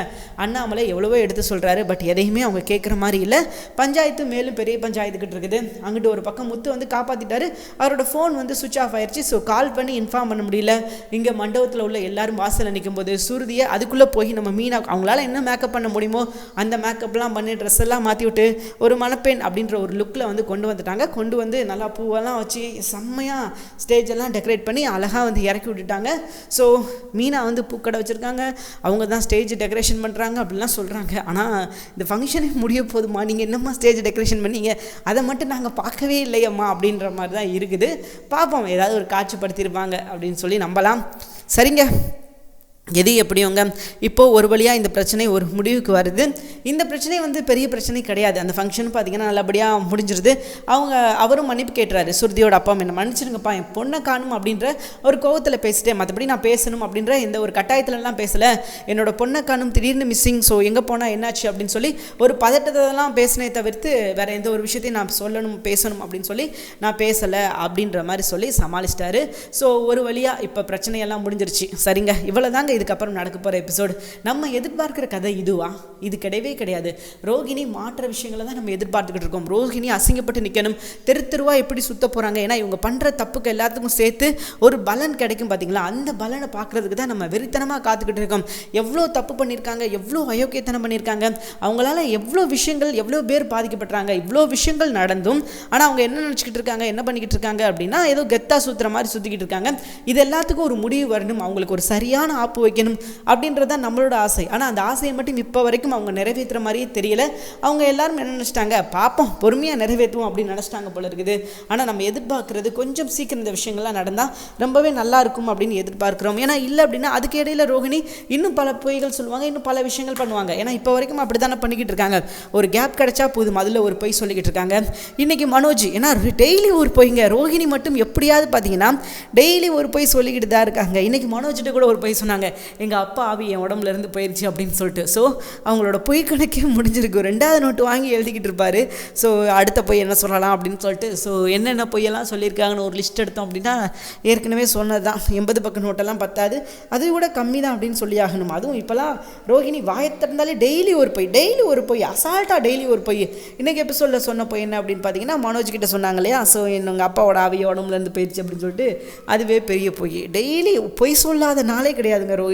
அண்ணாமலை எவ்வளவோ எடுத்து சொல்கிறாரு பட் எதையுமே அவங்க கேட்குற மாதிரி இல்லை. பஞ்சாயத்து மேலும் பெரிய பஞ்சாயத்துக்கிட்டு இருக்குது. அங்கிட்டு ஒரு பக்கம் முத்து வந்து காப்பாற்றிட்டாரு அவரோட ஃபோன் வந்து சுவிச் ஆஃப் ஆயிடுச்சு ஸோ கால் பண்ணி இன்ஃபார்ம் பண்ண முடியல. இங்கே மண்டபத்தில் உள்ள எல்லாரும் வாசலில் நிற்கும்போது சுருதியை அதுக்குள்ளே போய் நம்ம மீனா அவங்களால என்ன மேக்கப் பண்ண முடியுமோ அந்த மேக்கப்லாம் பண்ணி ட்ரெஸ் எல்லாம் மாற்றி விட்டு ஒரு மணப்பெண் அப்படின்ற ஒரு லுக்கில் வந்து கொண்டு வந்துட்டாங்க. கொண்டு வந்து நல்லா பூவெல்லாம் வச்சு செம்மையாக ஸ்டேஜெல்லாம் டெக்கரேட் பண்ணி அழகாக வந்து இறக்கி விட்டுட்டாங்க. ஸோ மீனா வந்து பூக்கடை வச்சுருக்காங்க. அவங்க தான் ஸ்டேஜ் டெக்கரேஷன் பண்ணுறாங்க அப்படிலாம் சொல்கிறாங்க ஆனால் இந்த ஃபங்க்ஷனே முடிய போதுமா நீங்கள் என்னம்மா ஸ்டேஜ் டெக்கரேஷன் பண்ணீங்க? அதை மட்டும் நாங்கள் பார்க்கவே இல்லையம்மா அப்படின்ற மாதிரி தான் இருக்குது. பார்ப்போம். ஏதாவது ஒரு காட்சிப்படுத்தியிருப்பாங்க அப்படின்னு சொல்லி நம்பலாம். சரிங்க. எது எப்படியோங்க? இப்போது ஒரு வழியாக இந்த பிரச்சனை ஒரு முடிவுக்கு வருது. இந்த பிரச்சனை வந்து பெரிய பிரச்சனை கிடையாது. அந்த ஃபங்க்ஷன் பார்த்திங்கன்னா நல்லபடியாக முடிஞ்சிருது. அவங்க அவரும் மன்னிப்பு கேட்டுறாரு. சுருதியோட அப்பா என்ன மன்னிச்சிருங்கப்பா என் பொண்ணை காணும் அப்படின்ற ஒரு கோவத்தில் பேசிட்டேன். மற்றபடி நான் பேசணும் அப்படின்ற எந்த ஒரு கட்டாயத்துலலாம் பேசலை. என்னோட பொண்ணை காணும் திடீர்னு மிஸ்ஸிங் ஸோ எங்கே போனால் என்னாச்சு அப்படின்னு சொல்லி ஒரு பதட்டத்தெல்லாம் பேசினே தவிர்த்து வேறு எந்த ஒரு விஷயத்தையும் நான் சொல்லணும் பேசணும் அப்படின்னு சொல்லி நான் பேசலை அப்படின்ற மாதிரி சொல்லி சமாளிச்சிட்டாரு. ஸோ ஒரு வழியாக இப்போ பிரச்சனையெல்லாம் முடிஞ்சிருச்சு. சரிங்க. இவ்வளோ தாங்க இதுக்கப்புறம் நடக்க போகிற எபிசோடு நம்ம எதிர்பார்க்குற கதை இதுவா? இது கிடையவே கிடையாது. ரோகிணி மாற்ற விஷயங்களை தான் நம்ம எதிர்பார்த்துக்கிட்டு இருக்கோம். ரோகிணி அசிங்கப்பட்டு நிற்கணும் தெரு தெருவா எப்படி சுத்த போகிறாங்க ஏன்னா இவங்க பண்ணுற தப்புக்கு எல்லாத்துக்கும் சேர்த்து ஒரு பலன் கிடைக்கும் பார்த்தீங்களா அந்த பலனை பார்க்குறதுக்கு தான் நம்ம வெறித்தனமாக காத்துக்கிட்டு இருக்கோம். எவ்வளோ தப்பு பண்ணியிருக்காங்க எவ்வளோ அயோக்கியத்தனம் பண்ணியிருக்காங்க அவங்களால எவ்வளோ விஷயங்கள் எவ்வளோ பேர் பாதிக்கப்படுறாங்க இவ்வளோ விஷயங்கள் நடந்தும் ஆனால் அவங்க என்ன நினச்சிக்கிட்டு இருக்காங்க? என்ன பண்ணிக்கிட்டு இருக்காங்க? அப்படின்னா ஏதோ கெத்தா சுற்றுற மாதிரி சுற்றிக்கிட்டு இருக்காங்க. இது எல்லாத்துக்கும் ஒரு முடிவு வரணும். அவங்களுக்கு ஒரு சரியான ஆப்பு வைக்கணும் அப்படின்றது தான் நம்மளோட ஆசை. ஆனால் அந்த ஆசையை மட்டும் இப்போ வரைக்கும் அவங்க நிறைவேற்றுற மாதிரியே தெரியல. அவங்க எல்லாரும் என்ன நினச்சிட்டாங்க? பார்ப்போம் பொறுமையாக நிறைவேற்றுவோம் அப்படின்னு நினச்சிட்டாங்க போல இருக்குது. ஆனால் நம்ம எதிர்பார்க்குறது கொஞ்சம் சீக்கிரம் இந்த விஷயங்கள்லாம் நடந்தால் ரொம்பவே நல்லா இருக்கும் அப்படின்னு எதிர்பார்க்குறோம். ஏன்னா இல்லை அப்படின்னா அதுக்கு இடையில ரோகிணி இன்னும் பல பொய்கள் சொல்லுவாங்க இன்னும் பல விஷயங்கள் பண்ணுவாங்க. ஏன்னா இப்போ வரைக்கும் அப்படி தானே பண்ணிக்கிட்டு இருக்காங்க. ஒரு கேப் கிடைச்சா போதும் அதில் ஒரு பொய் சொல்லிக்கிட்டு இருக்காங்க. இன்னைக்கு மனோஜ் ஏன்னா டெய்லி ஒரு பொய்ங்க. ரோகிணி மட்டும் எப்படியாவது பார்த்தீங்கன்னா டெய்லி ஒரு பொய் சொல்லிக்கிட்டு தான் இருக்காங்க. இன்னைக்கு மனோஜ்கிட்ட கூட ஒரு பொய் சொன்னாங்க. எங்கள் அப்பா ஆவி என் உடம்புலேருந்து போயிடுச்சு அப்படின்னு சொல்லிட்டு. ஸோ அவங்களோட பொய் கணக்கே முடிஞ்சிருக்கு. ரெண்டாவது நோட்டு வாங்கி எழுதிக்கிட்டு இருப்பார். ஸோ அடுத்த பொய் என்ன சொல்லலாம் அப்படின்னு சொல்லிட்டு. ஸோ என்னென்ன பொய்யெல்லாம் சொல்லியிருக்காங்கன்னு ஒரு லிஸ்ட் எடுத்தோம் அப்படின்னா ஏற்கனவே சொன்னது தான் எண்பது பக்கம் நோட்டெல்லாம் பத்தாது. அது கூட கம்மி தான் அப்படின்னு சொல்லி ஆகணும். அதுவும் இப்போலாம் ரோஹிணி வாயத்திறந்தாலே டெய்லி ஒரு பொய் டெய்லி ஒரு பொய் அசால்ட்டாக டெய்லி ஒரு பொய். இன்றைக்கி எபிசோடில் சொன்ன பொய் என்ன அப்படின்னு பார்த்தீங்கன்னா மனோஜ் கிட்ட சொன்னாங்க இல்லையா? ஸோ எங்கள் அப்பாவோட ஆவி உடம்புலேருந்து போயிடுச்சு அப்படின்னு சொல்லிட்டு. அதுவே பெரிய பொய். டெய்லி பொய் சொல்லாத நாளே கிடையாதுங்க ரோஹிணி.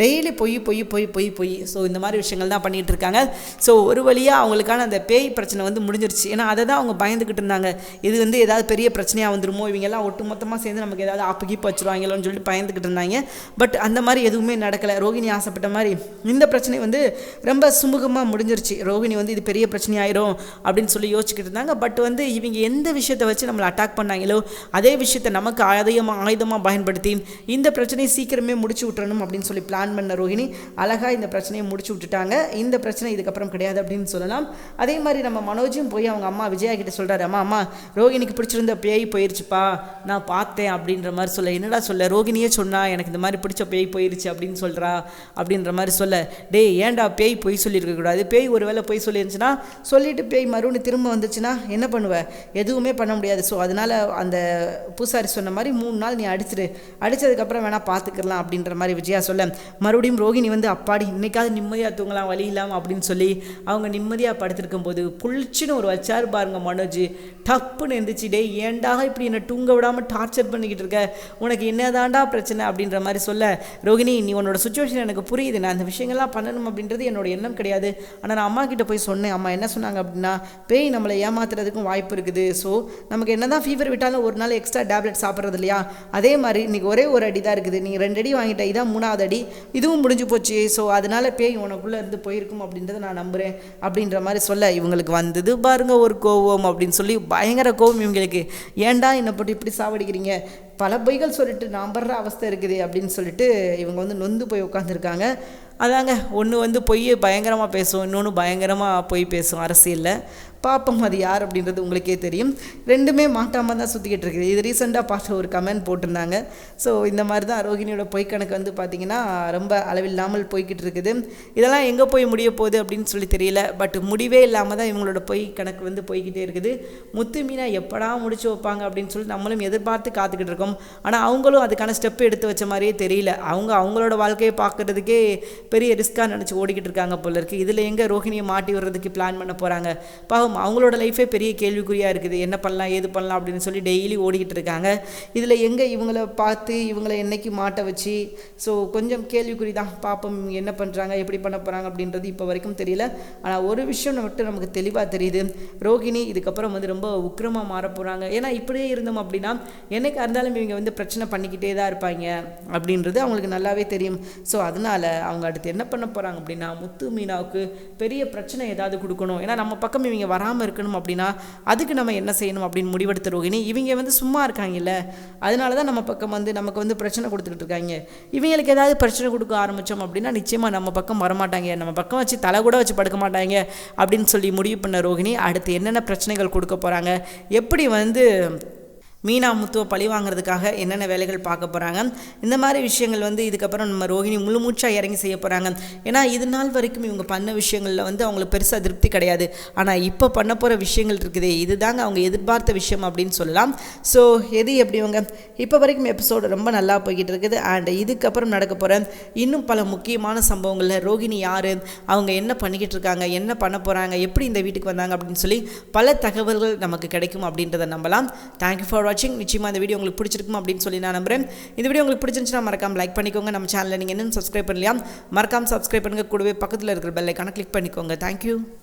டெய்லி பொய் பொய் பொய் பொய் பொய். ஸோ இந்த மாதிரி விஷயங்கள் தான் பண்ணிகிட்டு இருக்காங்க. ஸோ ஒரு வழியாக அவங்களுக்கான அந்த பேய் பிரச்சனை வந்து முடிஞ்சிருச்சு. ஏன்னா அதை தான் அவங்க பயந்துக்கிட்டு இருந்தாங்க. இது வந்து ஏதாவது பெரிய பிரச்சனையாக வந்துருமோ? இவங்கெல்லாம் ஒட்டு மொத்தமாக சேர்ந்து நமக்கு ஏதாவது ஆப்பு கீப்பு வச்சுருவாங்களோன்னு சொல்லிட்டு பயந்துக்கிட்டு இருந்தாங்க. பட் அந்த மாதிரி எதுவுமே நடக்கலை. ரோகிணி ஆசைப்பட்ட மாதிரி இந்த பிரச்சனை வந்து ரொம்ப சுமூகமாக முடிஞ்சிருச்சு. ரோகிணி வந்து இது பெரிய பிரச்சனை ஆயிரும் அப்படின்னு சொல்லி யோசிச்சுக்கிட்டு இருந்தாங்க. பட் வந்து இவங்க எந்த விஷயத்தை வச்சு நம்மளை அட்டாக் பண்ணாங்களோ அதே விஷயத்தை நமக்கு ஆயுதமாக ஆயுதமாக பயன்படுத்தி இந்த பிரச்சனையை சீக்கிரமே முடிச்சு விட்டுறணும் அப்படின்னு சொல்லி பிளான் பண்ண ரோஹிணி அழகாக இந்த பிரச்சனையை முடிச்சு விட்டுட்டாங்க. இந்த பிரச்சனை இதுக்கப்புறம் கிடையாது அப்படின்னு சொல்லலாம். அதே மாதிரி நம்ம மனோஜும் போய் அவங்க அம்மா விஜயா கிட்ட சொல்கிறாரு அம்மா அம்மா ரோகிணிக்கு பிடிச்சிருந்த பேய் போயிருச்சுப்பா. நான் பார்த்தேன் அப்படின்ற மாதிரி சொல்ல என்னடா சொல்ல? ரோகிணியே சொன்னா எனக்கு இந்த மாதிரி பிடிச்ச பேய் போயிருச்சு அப்படின்னு சொல்கிறா அப்படின்ற மாதிரி சொல்ல டேய் ஏன்டா பேய் பொய் சொல்லியிருக்கக்கூடாது பேய் ஒரு வேளை பொய் சொல்லியிருந்துச்சுன்னா சொல்லிட்டு பேய் மறுபடியும் திரும்ப வந்துச்சுன்னா என்ன பண்ணுவேன் எதுவுமே பண்ண முடியாது. ஸோ அதனால் அந்த பூசாரி சொன்ன மாதிரி மூணு நாள் நீ அடிச்சிடு அடித்ததுக்கப்புறம் வேணால் பார்த்துக்கலாம் அப்படின்ற மாதிரி விஜயா விஜயா சொல்ல மறுபடியும் ரோகிணி வந்து அப்பாடி இன்னைக்காவது நிம்மதியாக தூங்கலாம் வழி இல்லாமல் அப்படின்னு சொல்லி அவங்க நிம்மதியாக படுத்திருக்கும் போது புளிச்சுன்னு ஒரு வச்சாரு பாருங்க மனோஜ். டப்புன்னு எந்திரிச்சு டே ஏன்டா இப்படி என்னை தூங்க விடாமல் டார்ச்சர் பண்ணிக்கிட்டு இருக்க? உனக்கு என்னதாண்டா பிரச்சனை? அப்படின்ற மாதிரி சொல்ல ரோகிணி நீ உன்னோட சுச்சுவேஷன் எனக்கு புரியுது. நான் அந்த விஷயங்கள்லாம் பண்ணணும் அப்படின்றது என்னோட எண்ணம் கிடையாது. ஆனால் நான் அம்மா கிட்ட போய் சொன்னேன். அம்மா என்ன சொன்னாங்க அப்படின்னா பேய் நம்மளை ஏமாத்துறதுக்கும் வாய்ப்பு இருக்குது. ஸோ நமக்கு என்ன தான் ஃபீவர் விட்டாலும் ஒரு நாள் எக்ஸ்ட்ரா டேப்லெட் சாப்பிட்றது இல்லையா? அதே மாதிரி இன்றைக்கி ஒரே ஒரு அடி தான் இருக்குது. நீங்கள் ரெண்டு அடி வாங்கிட்ட இதான் மூணாவது அடி இதுவும் முடிஞ்சு போச்சு ஸோ அதனால பேய் உனக்குள்ளே இருந்து போயிருக்கும் அப்படின்றத நான் நம்புகிறேன் அப்படின்ற மாதிரி சொல்ல இவங்களுக்கு வந்தது பாருங்க ஒரு கோவம் அப்படின்னு சொல்லி பயங்கர கோவம் இவங்களுக்கு. ஏன்டா என்னை போட்டு இப்படி சாவடிக்கிறீங்க? பல பொய்கள் சொல்லிட்டு நான் படுற அவஸ்தை இருக்குது அப்படின்னு சொல்லிட்டு இவங்க வந்து நொந்து போய் உட்காந்துருக்காங்க அதாங்க ஒன்று வந்து பொய் பயங்கரமாக பேசும் இன்னொன்று பயங்கரமாக பொய் பேசும் அரசியலில். பாப்பம் அது யார் அப்படின்றது உங்களுக்கே தெரியும். ரெண்டுமே மாட்டாமல் தான் சுற்றிக்கிட்டு இருக்குது. இது ரீசெண்டாக பார்த்த ஒரு கமெண்ட் போட்டிருந்தாங்க. ஸோ இந்த மாதிரி தான் ரோகிணியோட பொய் கணக்கு வந்து பார்த்திங்கன்னா ரொம்ப அளவில்லாமல் போய்கிட்டு இருக்குது. இதெல்லாம் எங்கே போய் முடிய போகுது அப்படின்னு சொல்லி தெரியல. பட் முடிவே இல்லாமல் தான் இவங்களோட பொய் கணக்கு வந்து போய்கிட்டே இருக்குது. முத்து மீனா எப்படா முடிச்சு வைப்பாங்க அப்படின்னு சொல்லி நம்மளும் எதிர்பார்த்து காத்துக்கிட்டு இருக்கோம். ஆனால் அவங்களும் அதுக்கான ஸ்டெப் எடுத்து வச்ச மாதிரியே தெரியல. அவங்க அவங்களோட வாழ்க்கையை பார்க்குறதுக்கே பெரிய ரிஸ்க்காக நினச்சி ஓடிக்கிட்டு இருக்காங்க போல இருக்குது இதில் எங்கே ரோஹிணியை மாட்டி விடுறதுக்கு பிளான் பண்ண போகிறாங்க பாவம் அவங்களோட லைஃபே பெரிய கேள்விக்குறியாக இருக்குது. என்ன பண்ணலாம் ஏது பண்ணலாம் அப்படின்னு சொல்லி டெய்லி ஓடிக்கிட்டு இருக்காங்க. இதில் எங்கே இவங்கள பார்த்து இவங்களை என்னைக்கு மாட்ட வச்சு ஸோ கொஞ்சம் கேள்விக்குறி தான். பார்ப்போம் என்ன பண்ணுறாங்க எப்படி பண்ண போகிறாங்க அப்படின்றது இப்போ வரைக்கும் தெரியல. ஆனால் ஒரு விஷயம் மட்டும் நமக்கு தெளிவாக தெரியுது. ரோகிணி இதுக்கப்புறம் வந்து ரொம்ப உக்கிரமாக மாற போகிறாங்க ஏன்னா இப்படியே இருந்தோம் அப்படின்னா என்னைக்கு இருந்தாலும் இவங்க வந்து பிரச்சனை பண்ணிக்கிட்டே தான் இருப்பாங்க அப்படின்றது அவங்களுக்கு நல்லாவே தெரியும். ஸோ அதனால் அவங்க அடுத்து என்ன பண்ண போகிறாங்க அப்படின்னா முத்து மீனாவுக்கு பெரிய பிரச்சனை ஏதாவது கொடுக்கணும். ஏன்னா நம்ம பக்கம் இவங்க வராமல் இருக்கணும் அப்படின்னா அதுக்கு நம்ம என்ன செய்யணும் அப்படின்னு முடிவெடுத்த ரோகிணி இவங்க வந்து சும்மா இருக்காங்கல்ல. அதனால தான் நம்ம பக்கம் வந்து நமக்கு வந்து பிரச்சனை கொடுத்துக்கிட்டு இருக்காங்க. இவங்களுக்கு ஏதாவது பிரச்சனை கொடுக்க ஆரம்பித்தோம் அப்படின்னா நிச்சயமாக நம்ம பக்கம் வரமாட்டாங்க. நம்ம பக்கம் வச்சு தலை கூட வச்சு படுக்க மாட்டாங்க அப்படின்னு சொல்லி முடிவு பண்ண ரோகிணி அடுத்து என்னென்ன பிரச்சனைகள் கொடுக்க போகிறாங்க எப்படி வந்து மீனா முத்துவை பழி வாங்குறதுக்காக என்னென்ன வேலைகள் பார்க்க போகிறாங்க இந்த மாதிரி விஷயங்கள் வந்து இதுக்கப்புறம் நம்ம ரோஹிணி முழு மூச்சாக இறங்கி செய்ய போகிறாங்க ஏன்னா இது நாள் வரைக்கும் இவங்க பண்ண விஷயங்களில் வந்து அவங்களுக்கு பெருசாக திருப்தி கிடையாது. ஆனால் இப்போ பண்ண போகிற விஷயங்கள் இருக்குதே இதுதாங்க அவங்க எதிர்பார்த்த விஷயம் அப்படின்னு சொல்லலாம். ஸோ எது எப்படி இவங்க இப்போ வரைக்கும் எபிசோடு ரொம்ப நல்லா போய்கிட்டு இருக்குது. அண்ட் இதுக்கப்புறம் நடக்க போகிற இன்னும் பல முக்கியமான சம்பவங்களில் ரோஹிணி யார்? அவங்க என்ன பண்ணிக்கிட்டு இருக்காங்க? என்ன பண்ண போகிறாங்க எப்படி இந்த வீட்டுக்கு வந்தாங்க? அப்படின்னு சொல்லி பல தகவல்கள் நமக்கு கிடைக்கும் அப்படின்றத நம்பலாம். தேங்க்யூ ஃபார் வாட்சிங் நிச்சயமாக இந்த வீடியோ உங்களுக்கு பிடிச்சிருக்கும் அப்படின்னு சொல்லி நான் நம்புறேன். இந்த வீடியோ உங்களுக்கு பிடிச்சிருந்துச்சுன்னா மறக்காம லைக் பண்ணிக்கோங்க. நம்ம சேனலில் நீங்கள் இன்னும் சப்ஸ்கிரைப் பண்ணலையா? மறக்காம சப்ஸ்கிரைப் பண்ணுங்க. கூடவே பக்கத்தில் இருக்கிற பெல்லைக்கான கிளிக் பண்ணிக்கோங்க. தேங்க்யூ